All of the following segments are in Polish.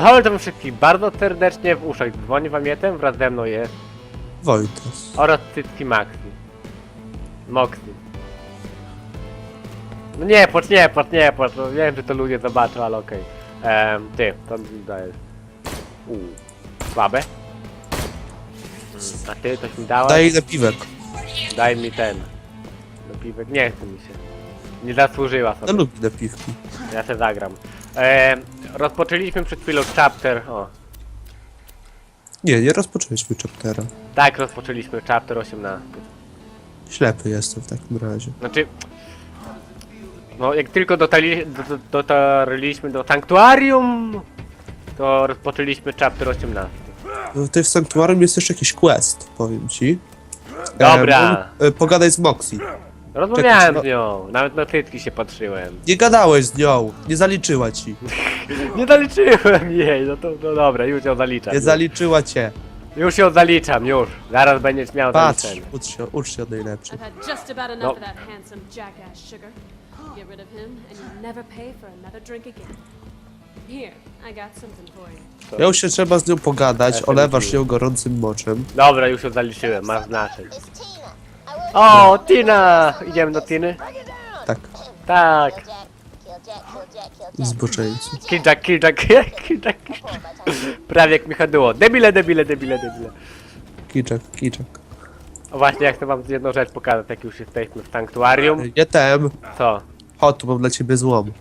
Halo, to wszystkich bardzo serdecznie w uszach dzwoni wamietem, wraz ze mną jest Wojtas. oraz Cycki Maxi. Moxi. No nie, płacz, nie, płacz, nie, płacz, no wiem, że to ludzie zobaczą, ale okej. Em, ty, to mi dajesz. Uuu, słabe. Mm, A ty, coś mi dałeś? Daj ile piwek. Daj mi ten. Napiwek, nie chce mi się. Nie zasłużyła sobie. lubię napiwki. Ja się zagram. E, rozpoczęliśmy przed chwilą chapter. O, Nie, nie rozpoczęliśmy chaptera. tak, rozpoczęliśmy chapter 18. Ślepy jestem w takim razie. Znaczy. No, jak tylko dotarli, do, do, dotarliśmy do sanktuarium, to rozpoczęliśmy chapter 18. No, tutaj w Sanktuarium jest jeszcze jakiś quest, powiem ci. Dobra. E, e, pogadaj z Moxie. Rozmawiałem no- z nią, nawet na cycki się patrzyłem. Nie gadałeś z nią, nie zaliczyła ci. Nie zaliczyłem jej, no to no dobra, już ją zaliczam. Nie zaliczyła cię. Już ją zaliczam, już. Zaraz będziesz miał Patrz, zaliczenie. ucz się, ucz się od najlepszych. I've had just about enough Nope. of that handsome jackass sugar. Get rid of him, and you'll never pay for another drink again. Here, I got something for you. Miał się trzeba z nią pogadać, olewasz ją gorącym moczem. Dobra, już ją zaliczyłem. It's Tina. O, Tina! Idziemy do Tiny? Tak, Tak. Zboczeńcu. Killjack, killjack, killjack. Prawie jak mi chodziło. Debile, debile, debile, debile. Kiczak, kiczak. O właśnie, ja chcę wam jedną rzecz pokazać, jak już jesteśmy w sanktuarium. Jetem, Co? chodź, tu mam dla ciebie złom.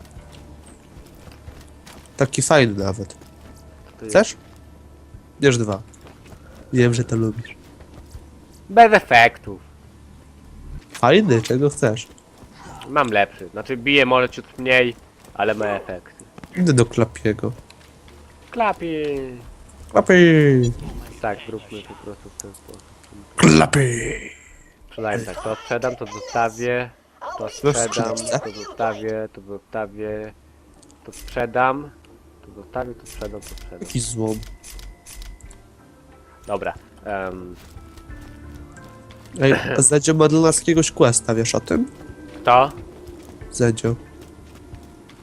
Taki fajny nawet. Chcesz? Bierz dwa. Wiem, że to lubisz. Bez efektów. Fajny, czego chcesz? Mam lepszy. Znaczy bije może ciut mniej, ale ma efekt. Idę do klapiego. Klapi. Klapy! Tak, zróbmy po prostu w ten sposób. Klapy! Sprzedajmy tak, to sprzedam, to zostawię, to No, sprzedam, to zostawię, to zostawię, to sprzedam, to zostawię, to sprzedam, to sprzedam. Jakiś złom. Dobra. Um, Ej, a Zedzio ma dla nas jakiegoś questa, wiesz o tym? kto? Zedzio.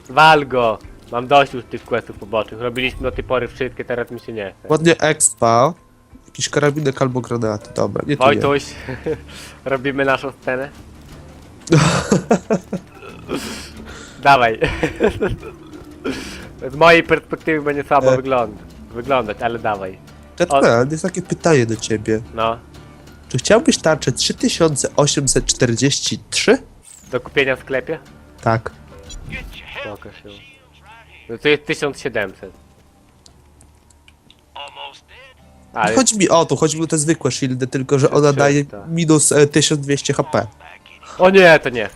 Wal go! Mam dość już tych questów pobocznych. Robiliśmy do tej pory wszystkie, teraz mi się nie chce. Ładnie expa. Jakiś karabinek albo granaty, dobra, nie to nie. Wojtuś, robimy naszą scenę? Dawaj. Z mojej perspektywy będzie słabo E. wyglądać, wyglądać, ale dawaj. Jetman, jest takie pytanie do ciebie. No, Czy chciałbyś tarczę 3843? do kupienia w sklepie? Tak. Pokaż się. No to jest 1700. Ale Chodzi mi o to, chodzi mi o te zwykłe shieldy, tylko że ona daje 300. minus e, 1200 HP. O nie, to nie.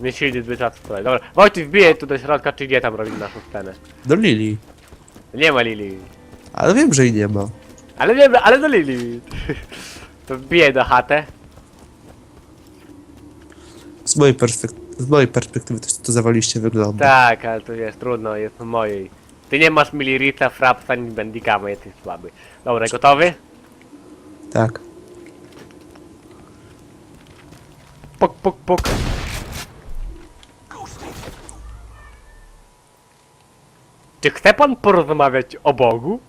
Mnie silny zbyt raz wczoraj. Dobra, Wojtuś wbije tu do środka, czy nie tam robimy naszą scenę. Do Lili. Nie ma Lili. Ale wiem, że jej nie ma. Ale wiem, ale do Lili. To wbiję do chatę. Z mojej, perspek- z mojej perspektywy to, to zawaliście wygląda. Tak, ale to jest trudno, jest w mojej. Ty nie masz Milirita, Frapsa, ani Bandicama, jesteś słaby. Dobra, gotowy? Tak. Puk, puk, puk. Czy chce pan porozmawiać o Bogu?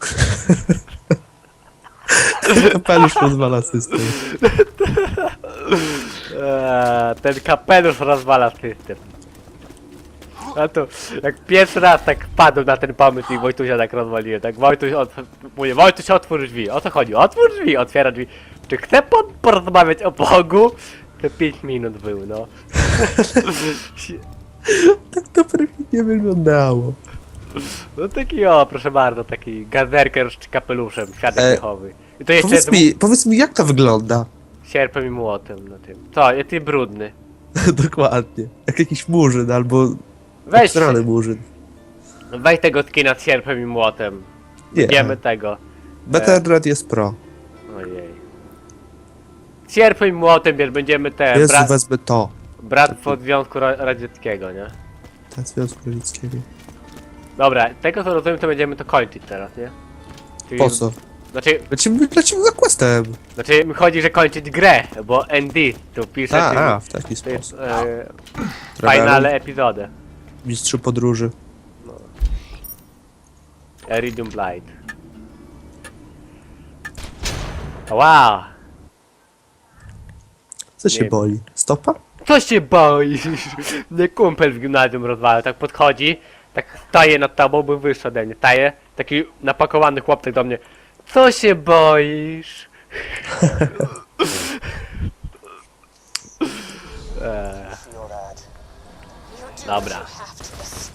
Kapelusz rozwala system. Eee, ten kapelusz rozwala system. A to, jak pierwszy raz tak padł na ten pomysł i Wojtusia tak rozwaliłem, tak Wojtuś, od, mówię, Wojtuś otwórz drzwi, o co chodzi? Otwórz drzwi, otwiera drzwi. Czy chce pan porozmawiać o Bogu? To 5 minut był, no. Tak to perfidnie wyglądało. No taki o, proszę bardzo, taki gazerker z kapeluszem, świadek E. I to jeszcze Powiedz mi, powiedz mi, jak to wygląda? sierpem i młotem na tym. Co, jest ty brudny. Dokładnie. Jak jakiś murzyn albo Weź, strany murzyn. weź tego skina z sierpem i młotem. Nie. Wiemy tego. Better Red jest pro. Ojej. Sierpem i młotem, wiesz, będziemy te Jezu, bra wezmę to. bractwo Związku Ra Radzieckiego, nie? Tak, Związku Radzieckiego. Dobra, tego co rozumiem, to będziemy to kończyć teraz, nie? Czyli- Po co? Znaczy, Lecimy, lecimy za questem. znaczy mi chodzi, że kończyć grę, bo ND tu pisze, A, a, w taki jest sposób. e, Traveler, finale epizody. Mistrzu podróży. Iridium Blight. Wow! Co się Nie. boli? Stopa? Co się boisz? Mnie kumpel w gimnazjum rozwala, tak podchodzi, tak staje nad tobą, by wyższy ode mnie, staje, taki napakowany chłopczyk do mnie. Co się boisz? Eee, Dobra.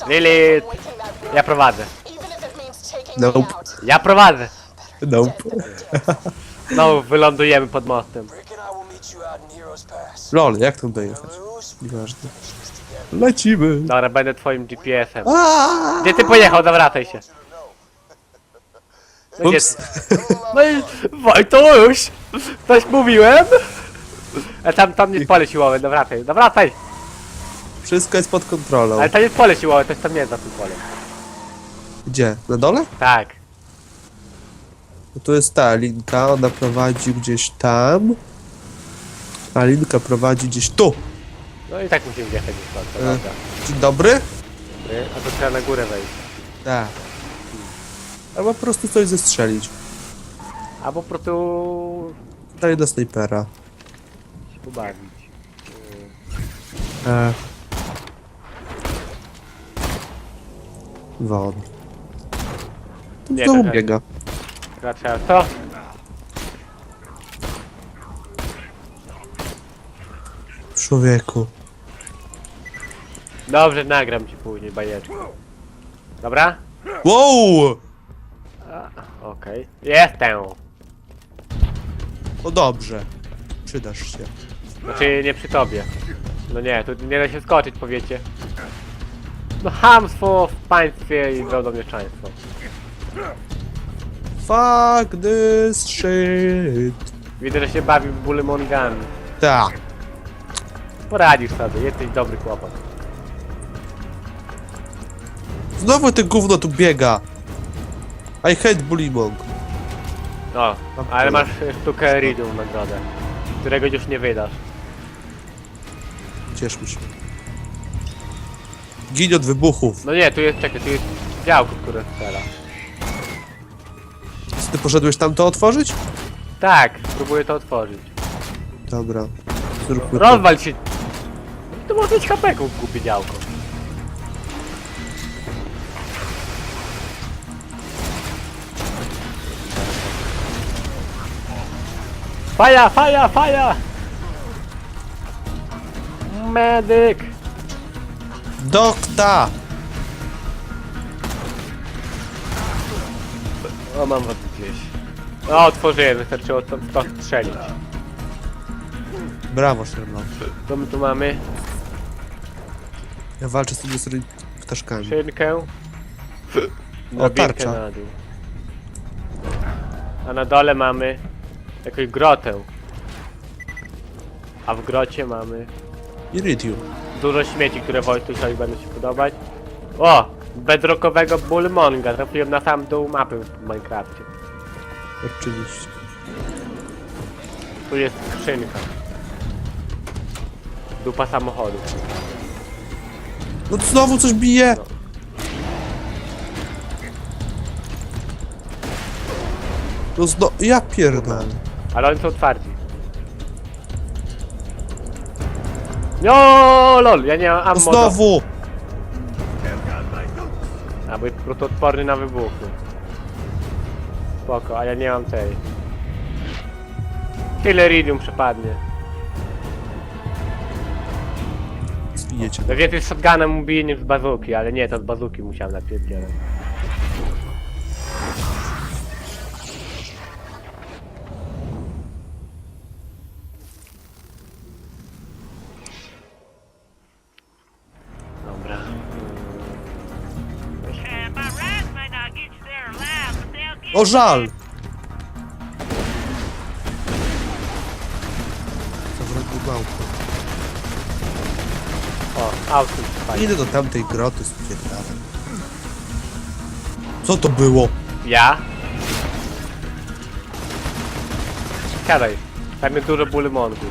Lilith, ja prowadzę. Nope. Ja prowadzę. Nope. Znowu wylądujemy pod mostem. Lol, jak tam dojechać? Nieważne. Lecimy. Dobra, będę twoim GPS-em. Gdzie ty pojechał? Zawracaj się. No. Ups. no i Wojtuś! Coś mówiłem? A tam, tam jest pole siłowe, zawracaj, zawracaj! Wszystko jest pod kontrolą. Ale tam jest pole siłowe, coś tam jest za tym polem. Gdzie? Na dole? Tak. No tu jest ta linka, ona prowadzi gdzieś tam. A linka prowadzi gdzieś tu. No i tak musimy wjechać już stąd, to E. prawda. Dzień dobry? A to trzeba na górę wejść. Tak. Albo po prostu coś zestrzelić. Albo po prostu Daj do snajpera. się pobawić. E. Won. Tu Nie, znowu trochę- biega. Chyba trzeba co? Człowieku. Dobrze, nagram ci później bajeczkę. Dobra? Wow! Okej. Jestem! O dobrze. Przydasz się. Znaczy nie przy tobie. No nie, tu nie da się skoczyć, powiecie. No hamstwo w państwie i drodomieszczaństwo. Fuck this shit. Widzę, że się bawi bulimongami. Tak. Poradzisz sobie, jesteś dobry chłopak. Znowu ten gówno tu biega. I hate Bulimong. No, ale masz sztukę Iridium w nagrodę, którego już nie wydasz. Cieszmy się. Gin od wybuchów. No nie, tu jest, czekaj, tu jest działko, które strzela. Ty poszedłeś tam to otworzyć? Tak, spróbuję to otworzyć. Dobra. Zróbmy to. Rozwal się! To może być HP głupie działko. Faja, faja, faja! Medyk! Dokta! O, mam was gdzieś. O, otworzyłem, wystarczyło to, to strzelić. Brawo, Sherlock. Co my tu mamy? Ja walczę z tymi sobie ptaszkami. Szynkę. Drabinkę tarcza. na dół. A na dole mamy jakąś grotę. A w grocie mamy Iridium. dużo śmieci, które Wojtusiowi będą się podobać. O! Bedrockowego Bullmonga. Trafiłem na sam dół mapy w Minecrafcie. Oczywiście. Tu jest skrzynka. Dupa samochodu. No znowu coś bije! No. No zno... Ja pierdolę. Ale oni są twardzi. No lol, ja nie mam ammo. do- znowu! A, bo jest po prostu odporny na wybuchy. Spoko, a ja nie mam tej. Tyle iridium przepadnie. Zbijecie. No więcej z shotgunem ubije niż z bazuki, ale nie, to z bazuki musiałem napierdzielać. O żal! Zawrotny małpy. O, auto fajnie. Idę do tamtej groty spierdalam. Co to było? Ja? Siadaj. Tam jest dużo bulymonków.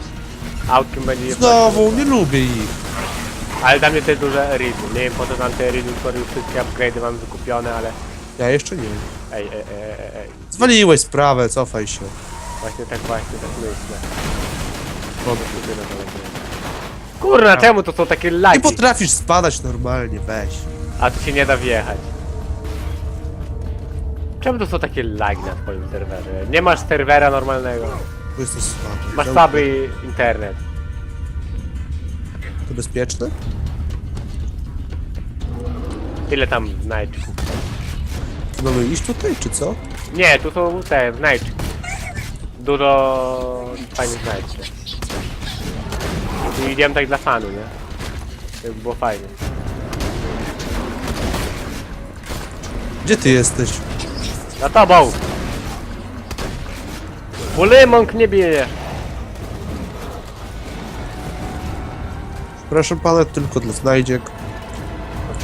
Autkiem będzie je Znowu, nie lubię ich. Ale dla mnie jest duże iridium. Nie wiem po co tam te iridium, skoro już wszystkie upgrade'y mam wykupione, ale Ja jeszcze nie. Ej, ej, ej, ej, ej. Zwaliłeś sprawę, cofaj się. Właśnie tak, właśnie tak myślę. Kurna, czemu to są takie Nie lagi? potrafisz spadać normalnie, weź. A tu się nie da wjechać. Czemu to są takie lagi na twoim serwerze? Nie masz serwera normalnego. Tu jesteś słaby. Masz słaby internet. To bezpieczne? Ile tam znajdźków? Mamy iść tutaj, czy co? Nie, tu są te znajdźki. Dużo fajnych znajdźków. Tu idziemy tak dla fanu, nie? To by było fajnie. Gdzie ty jesteś? Za tobą! Bulimąk nie bije! Proszę pana, tylko dla znajdziek.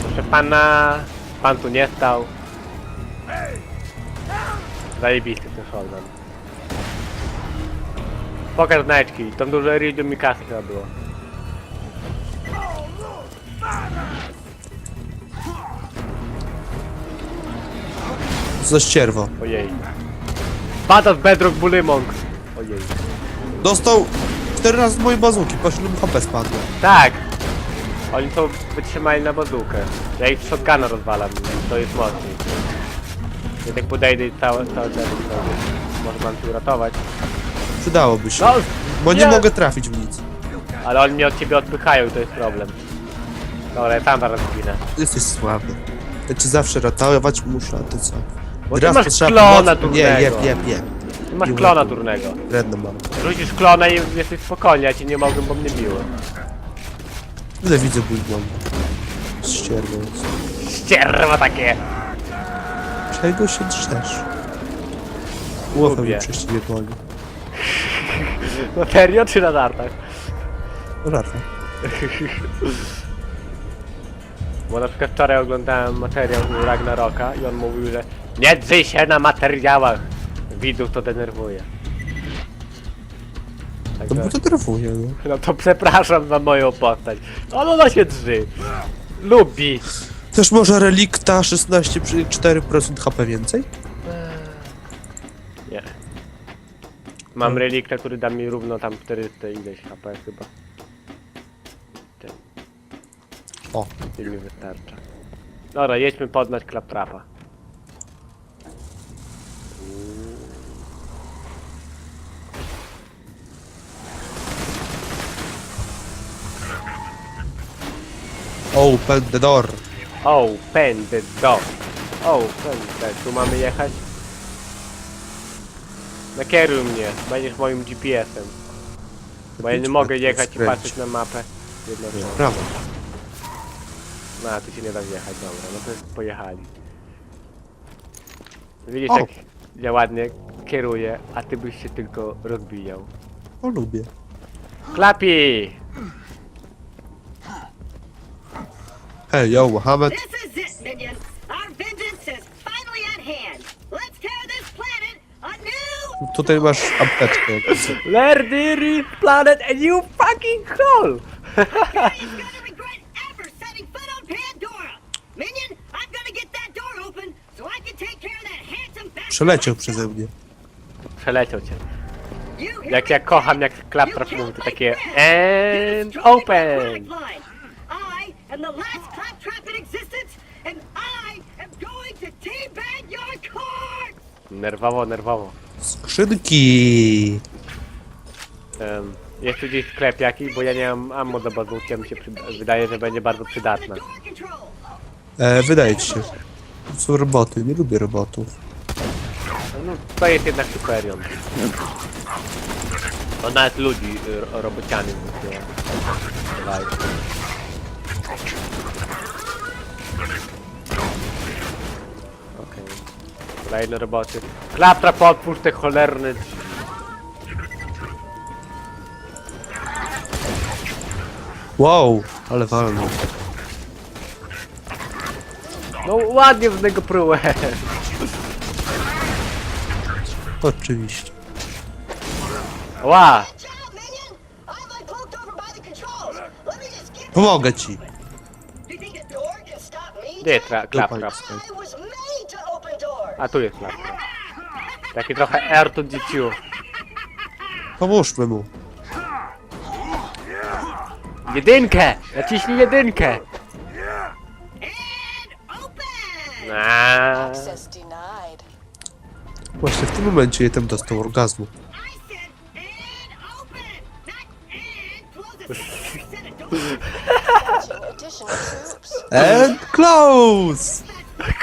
Proszę pana, pan tu nie stał. Zajebisty ten shotgun. Pokaż znajdźki, tam dużo iridium i kasy chyba było. Za ścierwo. Ojej. Badass Bedrock Bulimong. Ojej. Dostał 4 razy moje bazuki, po 7 HP spadło. Tak! Oni to wytrzymali na bazukę. Ja ich z shotguna rozwalam, to jest mocniej. Jednak podejdę i te to może mam tu uratować. Przydałoby się. No, Bo nie nie. mogę trafić w nic. ale oni mnie od ciebie odpychają i to jest problem. Dobra, ja tam zaraz zginę. Jesteś słaby. Ja cię zawsze ratować muszę, a ty co? Bo ty masz potrzeba klona pomocy- Nie, durnego. jeb, jeb, jeb. Ty masz klona durnego. Redno mam. Rzucisz klona i jesteś spokojny, ja cię nie mogłem, bo mnie biło. Ile widzę bójgłą? Ścierwo. Ścierwa takie! Czego się drzesz? Lubię. mi przez ciebie goni. Na serio czy na żartach? No Żarta. Bo na przykład wczoraj oglądałem materiał z Ragnaroka i on mówił, że nie drzyj się na materiałach. Widzów to denerwuje. No Także, bo to denerwuje, no. no to przepraszam za moją postać. Ale ona się drzy. Lubi. Też może relikta 16,4% HP więcej? Nie. Mam reliktę, który da mi równo tam 400 ileś HP chyba. Ten. O. I mi wystarcza. Dobra, jedźmy podnać klaptrapa. Open the door. Open the door. Open the... Tu mamy jechać? Nakieruj mnie, będziesz moim GPS-em. Bo ja nie mogę jechać i patrzeć na mapę. Jednocześnie. Prawo. No, tu się nie da wjechać, dobra, no to pojechali. Widzisz O. jak ja ładnie kieruję, a ty byś się tylko rozbijał. O, lubię. Klapi! Hej, yo, Mohamed. This is it, minions. Our vengeance is finally at hand. Let's tear this planet a new Tutaj masz apteczkę. Lerdyry planet and you fucking hole! He's gonna regret ever setting foot on Pandora. Minion, I'm gonna get that door open so I can take care of that handsome bastard. Przeleciał przeze mnie. Przeleciał cię. You hear Jak me? ja kocham jak Claptrap You to killed my takie friend. You and destroyed my open! product line. I am the last claptrap in existence, and I am going to teabag your cards. Nerwowo, nerwowo. Skrzynki. Um, jest tu gdzieś sklep jakiś, bo ja nie mam ammo do bazuki, a mi się przyda- wydaje, że będzie bardzo przydatna. Door control. E, wydaje ci się. To są roboty, nie lubię robotów. No, to jest jednak Superion. To nawet ludzi ro- robociany wysyła. Okej. Kolejne roboty. Klaptrap, otwórz te cholerne drzwi. Wow, ale walno. No ładnie w niego prułem. Oczywiście. Ła! Good job, Jack? tra- open A tu jest laska. Taki trochę air to DCU. Pomóżmy mu. Jedynkę! Naciśnij jedynkę! Access denied. Właśnie w tym momencie Jetem dostał orgazmu. Additional. And close!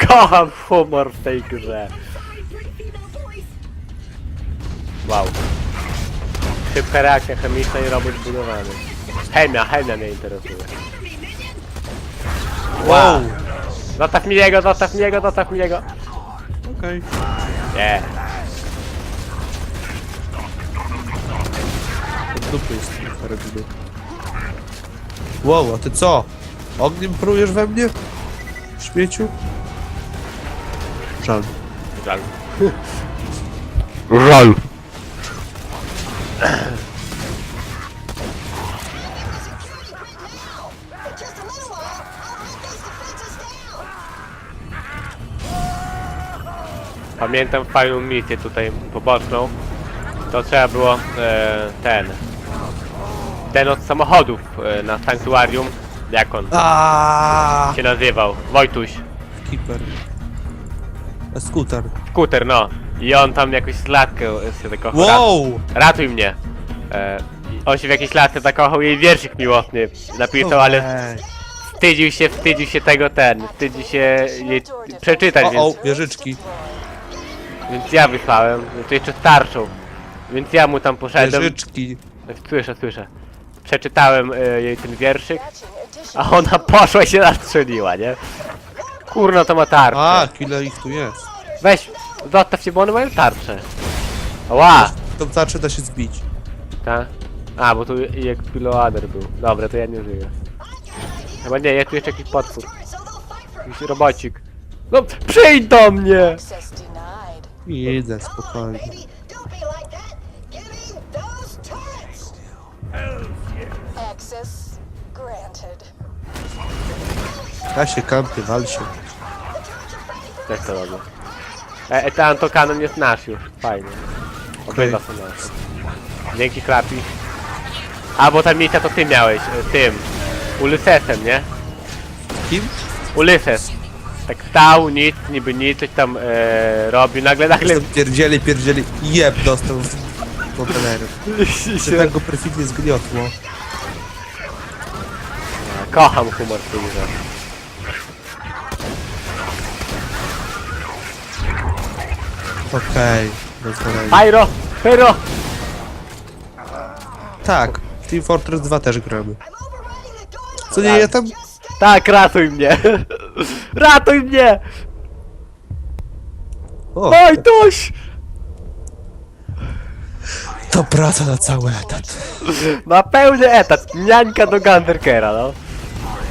Kocham humor w tej grze. Wow. Szybka reakcja chemiczna i robot zbudowany. Chemia, chemia mnie interesuje. Wow! Zostaw mi jego, zostaw mi jego, zostaw mi jego. Okej. Nie. Dupy jest karabiny. Wow, a ty co? Ogniem prujesz we mnie? Śmieciu? Żal. Żal. Żal. Pamiętam fajną misję tutaj poboczną. To trzeba było e, ten. Ten od samochodów e, na sanktuarium. Jak on Aaaa! się nazywał? Wojtuś. A skuter. Skuter, no. I on tam jakąś latkę się zakochał. Wow! Ratuj mnie. E, on się w jakiejś latce zakochał, jej wierszyk miłosny napisał, ale Ej. wstydził się, wstydził się tego ten, wstydził się jej przeczytać, O, o, więc, wieżyczki. więc ja wysłałem, to jeszcze starszą. Więc ja mu tam poszedłem. Wieżyczki. Słyszę, słyszę. Przeczytałem e, jej ten wierszyk, a ona poszła i się nastrzeliła, nie? Kurno to ma tarczę. A, ile ich tu jest. Weź, zostaw się, bo one mają tarczę. Ła! Tą tarczę da się zbić. Ta? A, bo tu jak piloader był. Dobra, to ja nie żyję. Chyba nie, jest tu jeszcze jakiś potwór. Jakiś robocik. No, przyjdź do mnie! Idę, spokojnie. Access. Ja się kampię, wal się. Też to robię. E, e ten to kanon jest nasz już. Fajnie. Obydwa są nasze. Dzięki Klapi. A, bo ta misja to ty miałeś, e, tym. Ulysesem, nie? Kim? Ulyses. Tak stał, nic, niby nic, coś tam e, robił, nagle, nagle... Jestem pierdzieli, pierdzieli. Jeb dostał w kontenery. Że tak go perfidnie zgniotło. Kocham humor w tej grze. Okej, rozwalenie. Pyro! Pyro! Tak, Team Fortress 2 też gramy. Co nie, ja tam... Tak, ratuj mnie! Ratuj mnie! O, Wojtuś! to praca na cały etat. Na pełny etat, niańka do Gunderkera, no.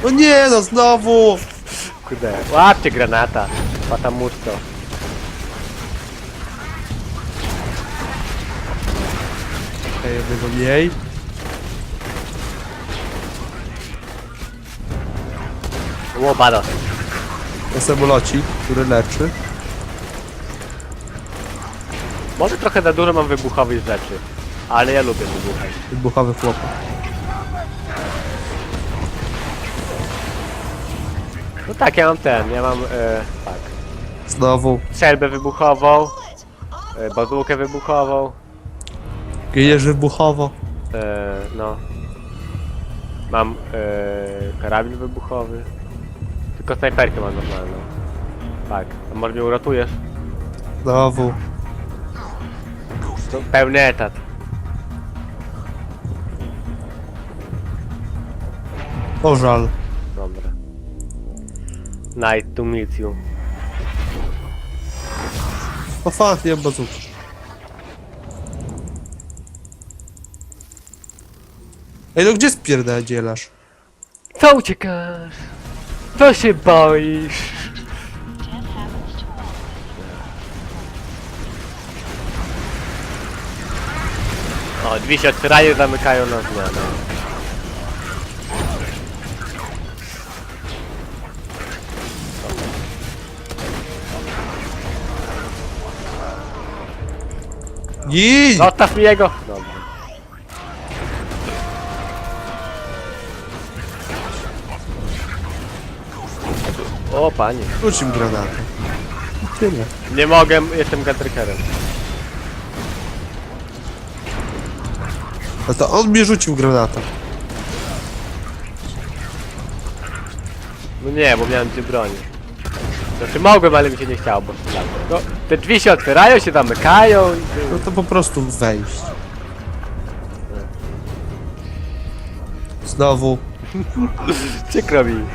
No nie no, znowu! Kurde, łapcie granata, patamusto. Okej, jednego mniej. Łobado. Na samolocik, który leczy. Może trochę za dużo mam wybuchowych rzeczy, ale ja lubię wybuchać. Wybuchowy chłopak. No tak, ja mam ten, ja mam, e, tak, Znowu. strzelbę wybuchową, e, bazukę wybuchową, Giniesz wybuchowo. e, no. Mam e, karabin wybuchowy. Tylko snajperkę mam normalną. Tak, a może mnie uratujesz? Znowu. To pełny etat. O żal. Night to meet you. O fuck, nie mam. Ej, no gdzie spierdzielasz? Co uciekasz? Co się boisz? O, drzwi się otwierają, zamykają na zmianę. Gin! Zostaw mi jego! Dobra. O panie. Rzuć im granatę. I Tyle. Nie mogę, jestem gatrykerem. No to on mnie rzucił granatą. No nie, bo miałem dwie broni. Znaczy mogłem, ale mi się nie chciało, bo strzelałem. No, te drzwi się otwierają, się zamykają i... No to po prostu wejść. Znowu. Przykro mi.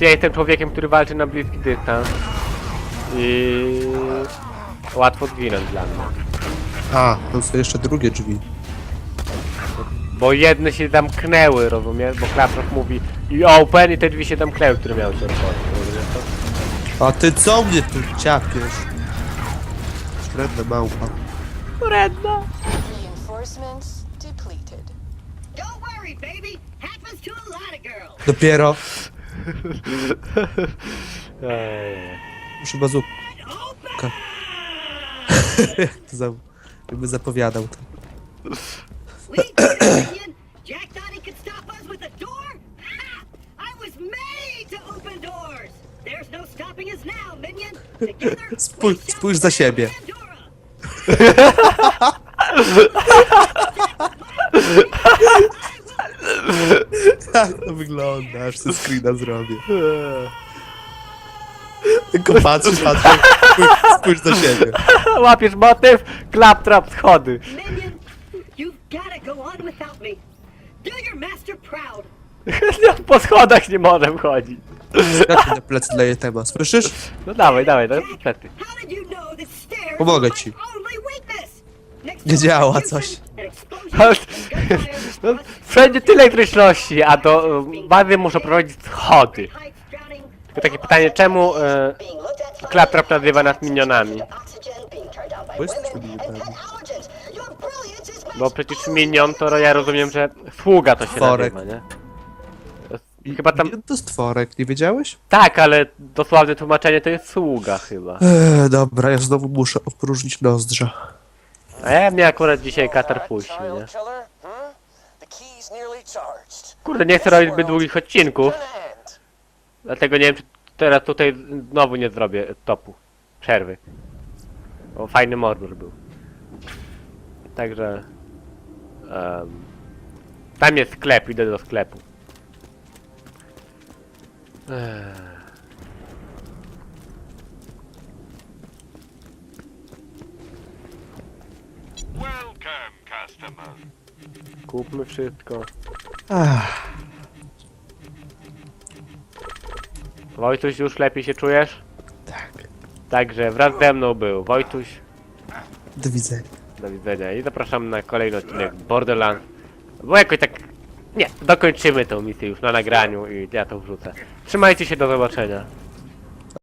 Ja jestem człowiekiem, który walczy na bliski dystans. I... Łatwo zginąć dla mnie. A, tam są jeszcze drugie drzwi. Bo jedne się zamknęły, rozumiesz? Bo Klaprow mówi i open i te drzwi się zamknęły, które miały się otworzyć. rozumiesz to? A ty co mnie tu ciapiesz? Średnia małpa. Redna. Reinforcements depleted. Don't worry, baby. Happens to a lot of girls. Dopiero. Ej. Muszę. Open! To za... Jakby zapowiadał to. Spójrz, spójrz za siebie. Jak to wygląda? Aż sobie screena zrobię. Tylko patrz, patrz. Spójrz, spójrz za siebie. Łapiesz motyw? Claptrap schody. Minion, you've gotta go on without me. Do your master proud. po schodach nie możemy chodzić. Skacz na plecy dla Jetema. Słyszysz? No dawaj, dawaj, dawaj, stairs Pomogę ci. Nie działa coś. No, wszędzie tyle elektryczności, a do y, bazy muszą prowadzić schody. Tylko takie pytanie, czemu e, Claptrap nazywa nas minionami? Bo jesteśmy minionami. Bo przecież minion to ja rozumiem, że sługa to się nazywa, nie? Chyba tam... To stworek, nie wiedziałeś? Tak, ale dosłowne tłumaczenie to jest sługa chyba. Eee, dobra, ja znowu muszę opróżnić nozdrza. A ja mnie akurat dzisiaj katar puścił, nie? Kurde, nie chcę robić zbyt długich odcinków, dlatego nie wiem, czy teraz tutaj znowu nie zrobię topu. Przerwy. Bo fajny mordor był. Także... em, tam jest sklep, idę do sklepu. Welcome, customer. Kupmy wszystko. Ach, Wojtuś, już lepiej się czujesz? tak. Także wraz ze mną był Wojtuś. Do widzenia. Do widzenia i zapraszam na kolejny odcinek Borderlands. Bo jakoś tak... Nie, dokończymy tę misję już na nagraniu i ja to wrzucę. Trzymajcie się, do zobaczenia.